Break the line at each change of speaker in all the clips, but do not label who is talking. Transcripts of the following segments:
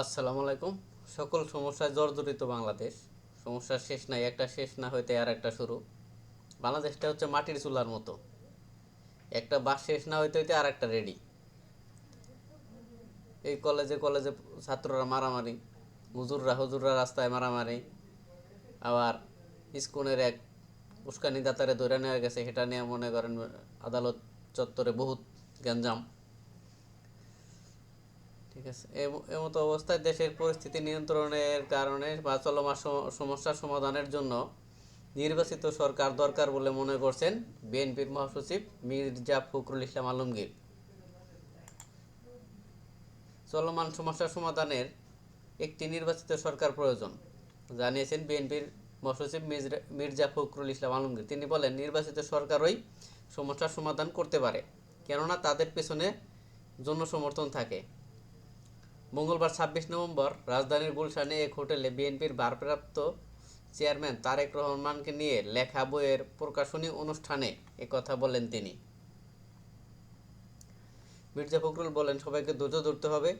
আসসালামু আলাইকুম। সকল সমস্যায় জর্জরিত বাংলাদেশ। সমস্যার শেষ নাই, একটা শেষ না হইতে আর একটা শুরু। বাংলাদেশটা হচ্ছে মাটির চুলার মতো। একটা বাস শেষ না হইতে হইতে আর একটা রেডি এই কলেজে কলেজে ছাত্ররা মারামারি, হুজুররা হুজুররা রাস্তায় মারামারি, আবার ইস্কনের এক উস্কানি দাতারে ধরে নেওয়া গেছে, সেটা নিয়ে মনে করেন আদালত চত্বরে বহুত গ্যাঞ্জাম। ঠিক আছে। এম- এমতো অবস্থায় দেশের পরিস্থিতি নিয়ন্ত্রণের কারণে বা চলমান সম- সমস্যার সমাধানের জন্য নির্বাচিত সরকার দরকার বলে মনে করছেন বিএনপির মহাসচিব মির্জা ফখরুল ইসলাম আলমগীর। চলমান সমস্যার সমাধানের একটি নির্বাচিত সরকার প্রয়োজন, জানিয়েছেন বিএনপির মহাসচিব মির্জা ফখরুল ইসলাম আলমগীর। তিনি বলেন, নির্বাচিত সরকারই সমস্যার সমাধান করতে পারে, কেননা তাদের পেছনে জনসমর্থন থাকে। মঙ্গলবার ছাব্বিশ নভেম্বর রাজধানীর গুলশানে এক হোটেলে বিএনপির ভারপ্রাপ্ত চেয়ারম্যান তারেক রহমানকে নিয়ে লেখা বইয়ের প্রকাশনী অনুষ্ঠানে একথা বলেন তিনি। মির্জা ফখরুল বলেন, সবাইকে ধৈর্য ধরতে হবে।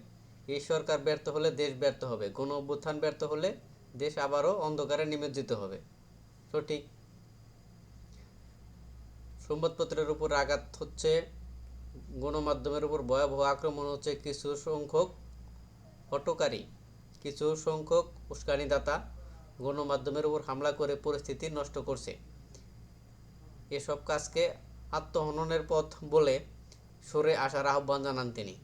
এই সরকার ব্যর্থ হলে দেশ ব্যর্থ হবে। গণ অভ্যুত্থান ব্যর্থ হলে দেশ আবারও অন্ধকারে নিমজ্জিত হবে। সঠিক। সংবাদপত্রের উপর আঘাত হচ্ছে, গণমাধ্যমের উপর ভয়াবহ আক্রমণ হচ্ছে কিছু সংখ্যক হটকারী। কিছু সংখ্যক উস্কানিদাতা গণমাধ্যমের উপর হামলা করে পরিস্থিতি নষ্ট করছে। এসব কাজকে আত্মহননের পথ বলে সরে আসার আহ্বান জানান তিনি।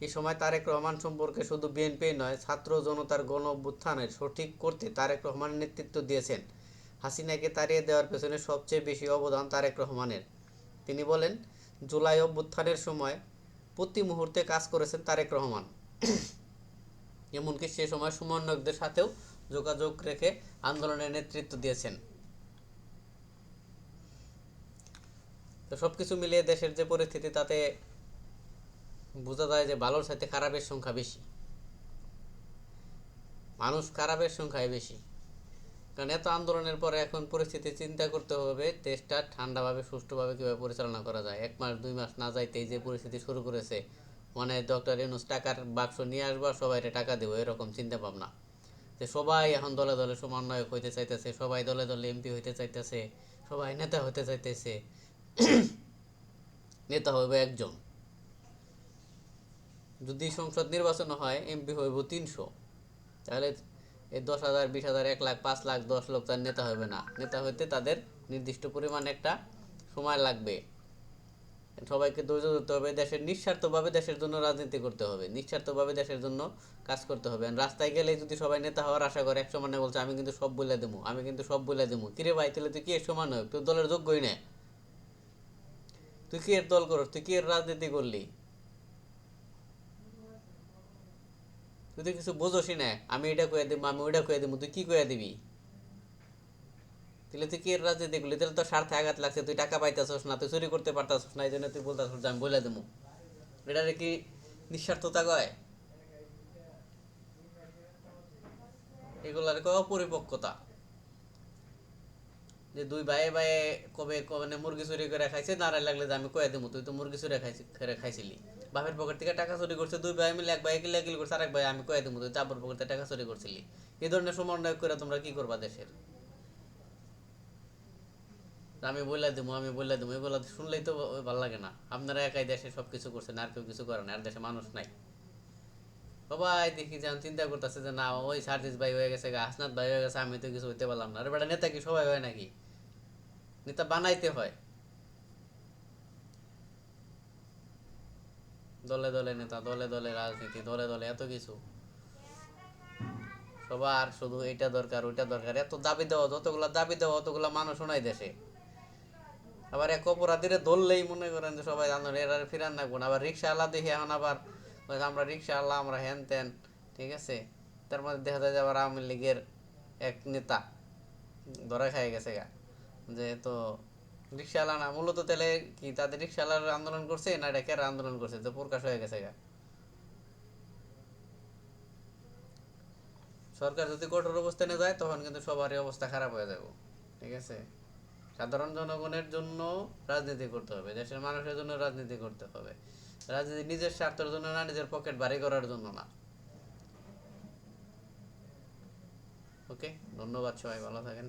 এ সময় তারেক রহমান সম্পর্কে শুধু বিএনপি নয়, ছাত্র জনতার গণ অভ্যুত্থানের সঠিক করতে তারেক রহমান নেতৃত্ব দিয়েছেন। হাসিনাকে তাড়িয়ে দেওয়ার পেছনে সবচেয়ে বেশি অবদান তারেক রহমানের। তিনি বলেন, জুলাই অভ্যুত্থানের সময় প্রতি মুহূর্তে কাজ করেছেন তারেক রহমান। এমনকি সে সময় সমন্বয়কদের সাথেও যোগাযোগ রেখে আন্দোলনের নেতৃত্ব দিয়েছেন। তো সব কিছু মিলিয়ে দেশের যে পরিস্থিতি, তাতে বোঝা যায় যে ভালোর সাথে খারাপের সংখ্যা বেশি। মানুষ খারাপের সংখ্যাই বেশি। কারণ এত আন্দোলনের পরে এখন পরিস্থিতি চিন্তা করতে হবে, দেশটা ঠান্ডাভাবে, সুষ্ঠুভাবে কীভাবে পরিচালনা করা যায়। এক মাস, দুই মাস না যাইতেই যে পরিস্থিতি শুরু করেছে মানে ডক্টর ইউনুস টাকার বাক্স নিয়ে আসব আর সবাইকে টাকা দেবো, এরকম চিন্তা ভাবনা। যে সবাই এখন দলে দলে সমন্বয়ক হইতে চাইতেছে, সবাই দলে দলে এমপি হইতে চাইতেছে, সবাই নেতা হতে চাইতেছে, নেতা হইবে একজন। যদি সংসদ নির্বাচন হয়, এমপি হইব তিনশো। তাহলে এই দশ হাজার, বিশ হাজার, এক লাখ, পাঁচ লাখ, দশ লাখ তার নেতা হবে না। নেতা হইতে তাদের নির্দিষ্ট পরিমাণ একটা সময় লাগবে। সবাইকে ধৈর্য ধরতে হবে, দেশের নিঃস্বার্থভাবে দেশের জন্য রাজনীতি করতে হবে, নিঃস্বার্থভাবে দেশের জন্য কাজ করতে হবে। রাস্তায় গেলে যদি সবাই নেতা হওয়ার আশা করে এক সমানে বলছে, আমি কিন্তু সব বলে দেবো, আমি কিন্তু সব বলে দেবো। কিরে ভাই, তাহলে তুই কি এর সমান হোক তোর দলের যোগ্যই না। তুই কি এর দল করস? তুই কি এর রাজনীতি করলি? তুই তো কিছু বোঝোসই না। আমি এটা কয়ে দিব, আমি ওইটা কয়ে দিব, তুই কি কয়ে দিবি? তাহলে তুই কি রাজনীতি করলি? তাহলে তোর স্বার্থে আঘাত লাগছে, তুই টাকা পাইতেছস না, তুই চুরি করতে পারতাছস না এই জন্য তুই বলতেছস যে আমি বলে দেবো এটারে কি নিঃস্বার্থতা কয়? এগুলার কয় অপরিপক্কতা? যে দুই ভাই ভাই কবে কবে না মুরগি চুরি করে খাইছে দাঁড়ায় লাগলে যে আমি কয়ে দেবো তুই তো মুরগি চুরি খাইছি করে খাইছিলি। বাপের পকেট থেকে টাকা চুরি করছে, দুই ভাই মিলে এক ভাই কিলা কিল করছে, আরেক ভাই আমি কয়ে দেবো তুই চাপর পকেট থেকে টাকা চুরি করছিলি। এই ধরনের সমন্বয় করে তোমরা কি করবা দেশের? আমি বলে দেবো আমি বলে দেবো এগুলো শুনলেই তো ভালো লাগে না। আপনারা একাই দেশে সব কিছু করছেন আর কেউ কিছু করে না আর দেশে মানুষ নাই। সবাই দেখি যে চিন্তা করতেছে যে না ওই সার্জিস ভাই হয়ে গেছে গা, হাসনাত ভাই হয়ে গেছে আমি তো কিছু হইতে পারলাম না। আরে বেটা নেতা কি সবাই হয় নাকি? নেতা বানাইতে হয়। দলে দলে নেতা দলে দলে রাজনীতি দলে দলে এত কিছু। সবার শুধু এটা দরকার ওইটা দরকার। এত দাবি দেওয়া যতগুলা দাবি দেওয়া অতগুলা মানুষ নাই দেশে। আবার এক অপরাধীরে ধরলেই মনে করেন যে সবাই জানেন এরা ফিরান না। গুণ আবার রিক্সা আলা দেখি এখন আবার আমরা রিক্সা আলা আমরা হ্যান ত্যান ঠিক আছে? তার মধ্যে দেখা যায় যে আবার আওয়ামী লীগের এক নেতা ধরা খাই গেছে গা। যে তো রিক্সাওয়ালা না, মূলত তাহলে কি তাদের রিক্সাওয়ালার আন্দোলন করছে না এটা কেরা আন্দোলন করছে? তো প্রকাশ হয়ে গেছে গা। সরকার যদি কঠোর অবস্থানে যায়, তখন কিন্তু সবারই অবস্থা খারাপ হয়ে যাবে, ঠিক আছে? সাধারণ জনগণের জন্য রাজনীতি করতে হবে, দেশের মানুষের জন্য রাজনীতি করতে হবে। রাজনীতি নিজের স্বার্থের জন্য না, নিজের পকেট বাড়ি করার জন্য না। ওকে ধন্যবাদ সবাই, ভালো থাকেন।